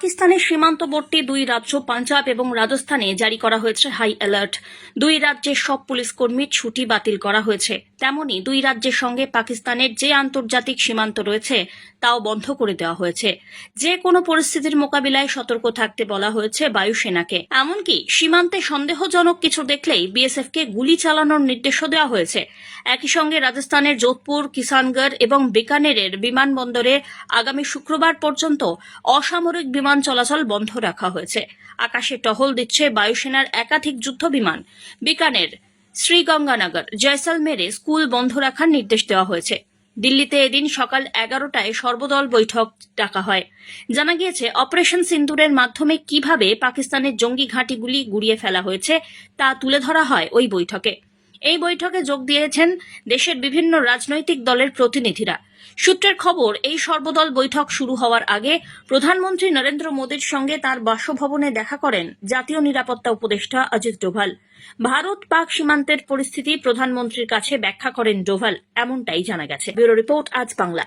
পাকিস্তানের সীমান্তবর্তী দুই রাজ্য পাঞ্জাব এবং রাজস্থানে জারি করা হয়েছে হাই অ্যালার্ট। দুই রাজ্যের সব পুলিশ কর্মীর ছুটি বাতিল করা হয়েছে। তেমনি দুই রাজ্যের সঙ্গে পাকিস্তানের যে আন্তর্জাতিক সীমান্ত রয়েছে, তাও বন্ধ করে দেওয়া হয়েছে। যে কোনো পরিস্থিতির মোকাবিলায় সতর্ক থাকতে বলা হয়েছে বায়ুসেনাকে। এমনকি সীমান্তে সন্দেহজনক কিছু দেখলেই বিএসএফকে গুলি চালানোর নির্দেশও দেওয়া হয়েছে। একই সঙ্গে রাজস্থানের যোধপুর, কিষানগড় এবং বিকানেরের বিমানবন্দরে আগামী শুক্রবার পর্যন্ত অসামরিক বিমান চলাচল বন্ধ রাখা হয়েছে। আকাশে টহল দিচ্ছে বায়ুসেনার একাধিক যুদ্ধ বিমান বিকানের শ্রীগঙ্গানগর, জয়সালমেরে স্কুল বন্ধ রাখার নির্দেশ দেওয়া হয়েছে। দিল্লিতে এদিন সকাল এগারোটায় সর্বদল বৈঠক ডাকা হয়। জানা গিয়েছে, অপারেশন সিন্দুরের মাধ্যমে কীভাবে পাকিস্তানের জঙ্গি ঘাঁটিগুলি গুড়িয়ে ফেলা হয়েছে তা তুলে ধরা হয় ওই বৈঠকে। এই বৈঠকে যোগ দিয়েছেন দেশের বিভিন্ন রাজনৈতিক দলের প্রতিনিধিরা। সূত্রের খবর, এই সর্বদল বৈঠক শুরু হওয়ার আগে প্রধানমন্ত্রী নরেন্দ্র মোদীর সঙ্গে তার বাসভবনে দেখা করেন জাতীয় নিরাপত্তা উপদেষ্টা অজিত ডোভাল। ভারত পাক সীমান্তের পরিস্থিতি প্রধানমন্ত্রীর কাছে ব্যাখ্যা করেন ডোভাল, এমনটাই জানা গেছে। ব্যুরো রিপোর্ট, আজ বাংলা।